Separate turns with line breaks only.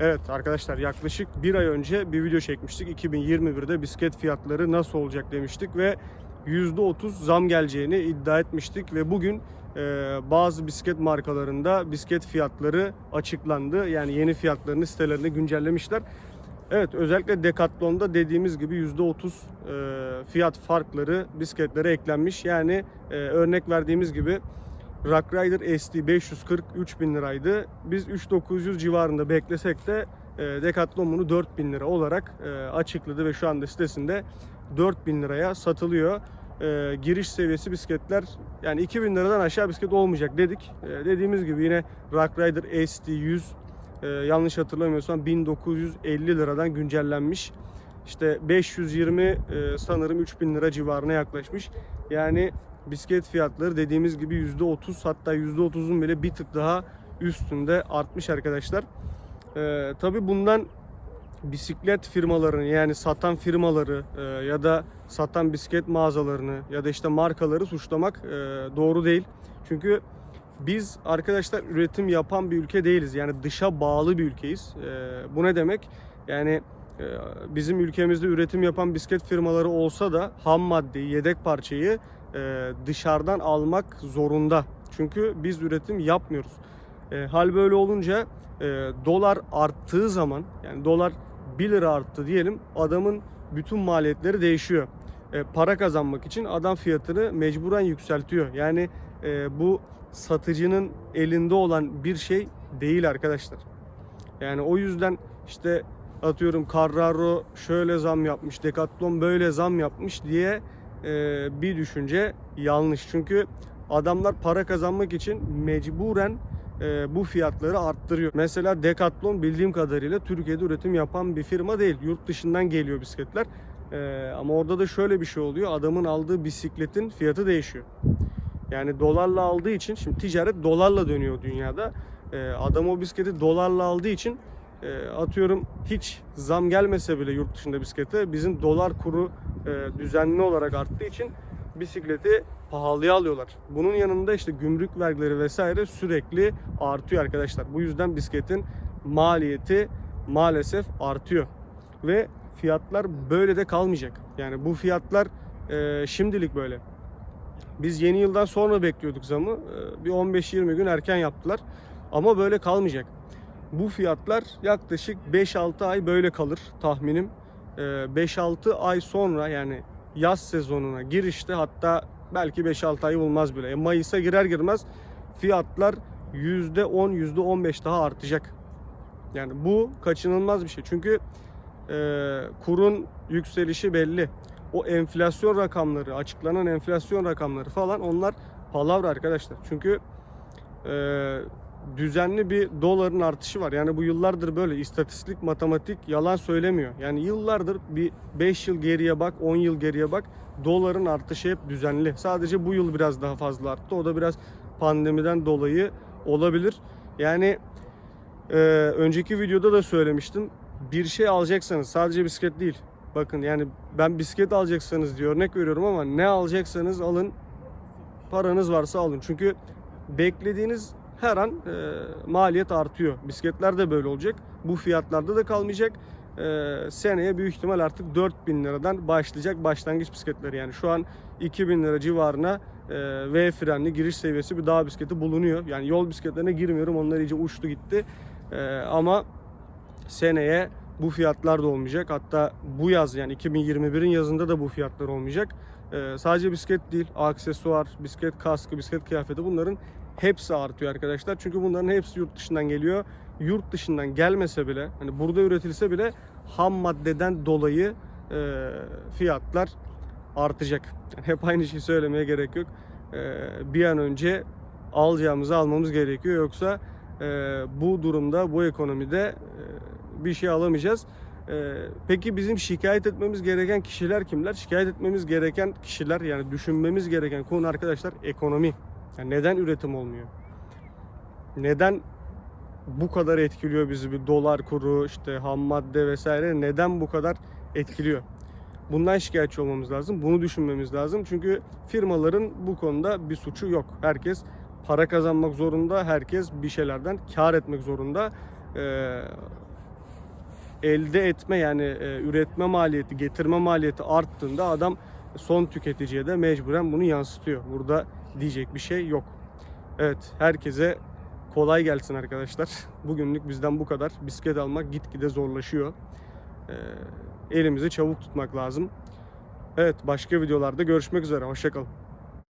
Evet arkadaşlar yaklaşık bir ay önce bir video çekmiştik. 2021'de bisiklet fiyatları nasıl olacak demiştik ve %30 zam geleceğini iddia etmiştik ve bugün e, bazı bisiklet markalarında bisiklet fiyatları açıklandı. Yani yeni fiyatlarını sitelerinde güncellemişler. Evet özellikle Decathlon'da dediğimiz gibi %30 e, fiyat farkları bisikletlere eklenmiş. Yani e, örnek verdiğimiz gibi Rock Rider ST 540 3000 liraydı. Biz 3900 civarında beklesek de e, Decathlon bunu 4000 lira olarak e, açıkladı ve şu anda sitesinde 4000 liraya satılıyor. E, giriş seviyesi bisikletler yani 2000 liradan aşağı bisiklet olmayacak dedik. Dediğimiz gibi yine Rock Rider ST 100 e, yanlış hatırlamıyorsam 1950 liradan güncellenmiş. İşte 520 e, sanırım 3000 lira civarına yaklaşmış. Yani bisiklet fiyatları dediğimiz gibi %30 hatta %30'un bile bir tık daha üstünde artmış arkadaşlar. Ee, tabii bundan bisiklet firmalarını yani satan firmaları e, ya da satan bisiklet mağazalarını ya da işte markaları suçlamak e, doğru değil. Çünkü biz arkadaşlar üretim yapan bir ülke değiliz. Yani dışa bağlı bir ülkeyiz. E, bu ne demek? Yani e, bizim ülkemizde üretim yapan bisiklet firmaları olsa da ham maddeyi, yedek parçayı e, dışarıdan almak zorunda. Çünkü biz üretim yapmıyoruz. E, hal böyle olunca e, dolar arttığı zaman yani dolar 1 lira arttı diyelim adamın bütün maliyetleri değişiyor. Para kazanmak için adam fiyatını mecburen yükseltiyor. Yani bu satıcının elinde olan bir şey değil arkadaşlar. Yani o yüzden işte atıyorum Carraro şöyle zam yapmış, Decathlon böyle zam yapmış diye e, bir düşünce yanlış. Çünkü adamlar para kazanmak için mecburen e, bu fiyatları arttırıyor. Mesela Decathlon bildiğim kadarıyla Türkiye'de üretim yapan bir firma değil. Yurt dışından geliyor bisikletler. E, ama orada da şöyle bir şey oluyor. Adamın aldığı bisikletin fiyatı değişiyor. Yani dolarla aldığı için şimdi ticaret dolarla dönüyor dünyada. E, adam o bisikleti dolarla aldığı için e, atıyorum hiç zam gelmese bile yurt dışında bisiklete bizim dolar kuru e, düzenli olarak arttığı için bisikleti pahalıya alıyorlar. Bunun yanında işte gümrük vergileri vesaire sürekli artıyor arkadaşlar. Bu yüzden bisikletin maliyeti maalesef artıyor. Ve fiyatlar böyle de kalmayacak. Yani bu fiyatlar e, şimdilik böyle. Biz yeni yıldan sonra bekliyorduk zamı. E, bir 15-20 gün erken yaptılar. Ama böyle kalmayacak. Bu fiyatlar yaklaşık 5-6 ay böyle kalır tahminim. E, 5-6 ay sonra yani yaz sezonuna girişte hatta belki 5-6 ay bulmaz bile. E, Mayıs'a girer girmez fiyatlar %10 %15 daha artacak. Yani bu kaçınılmaz bir şey. Çünkü e, kurun yükselişi belli. O enflasyon rakamları, açıklanan enflasyon rakamları falan onlar palavra arkadaşlar. Çünkü e, düzenli bir doların artışı var. Yani bu yıllardır böyle istatistik, matematik yalan söylemiyor. Yani yıllardır bir 5 yıl geriye bak, 10 yıl geriye bak doların artışı hep düzenli. Sadece bu yıl biraz daha fazla arttı. O da biraz pandemiden dolayı olabilir. Yani e, önceki videoda da söylemiştim. Bir şey alacaksanız sadece bisiklet değil. Bakın yani ben bisiklet alacaksanız diye örnek veriyorum ama ne alacaksanız alın. Paranız varsa alın. Çünkü beklediğiniz her an e, maliyet artıyor. Bisikletler de böyle olacak. Bu fiyatlarda da kalmayacak. E, seneye büyük ihtimal artık 4000 liradan başlayacak başlangıç bisikletleri. Yani şu an 2000 lira civarına e, V frenli giriş seviyesi bir dağ bisikleti bulunuyor. Yani yol bisikletlerine girmiyorum. Onlar iyice uçtu gitti. E, ama seneye bu fiyatlar da olmayacak. Hatta bu yaz yani 2021'in yazında da bu fiyatlar olmayacak. Ee, sadece bisiklet değil, aksesuar, bisiklet kaskı, bisiklet kıyafeti bunların hepsi artıyor arkadaşlar. Çünkü bunların hepsi yurt dışından geliyor. Yurt dışından gelmese bile, hani burada üretilse bile ham maddeden dolayı e, fiyatlar artacak. Yani hep aynı şeyi söylemeye gerek yok. E, bir an önce alacağımızı almamız gerekiyor. Yoksa e, bu durumda, bu ekonomide e, bir şey alamayacağız. E, peki bizim şikayet etmemiz gereken kişiler kimler? Şikayet etmemiz gereken kişiler yani düşünmemiz gereken konu arkadaşlar ekonomi. Yani neden üretim olmuyor? Neden bu kadar etkiliyor bizi bir dolar kuru, işte ham madde vesaire neden bu kadar etkiliyor? Bundan şikayetçi olmamız lazım. Bunu düşünmemiz lazım. Çünkü firmaların bu konuda bir suçu yok. Herkes para kazanmak zorunda. Herkes bir şeylerden kar etmek zorunda. Ee, elde etme yani e, üretme maliyeti, getirme maliyeti arttığında adam son tüketiciye de mecburen bunu yansıtıyor. Burada diyecek bir şey yok. Evet, herkese kolay gelsin arkadaşlar. Bugünlük bizden bu kadar. Bisiklet almak gitgide zorlaşıyor. Ee, elimizi çabuk tutmak lazım. Evet, başka videolarda görüşmek üzere. Hoşçakalın.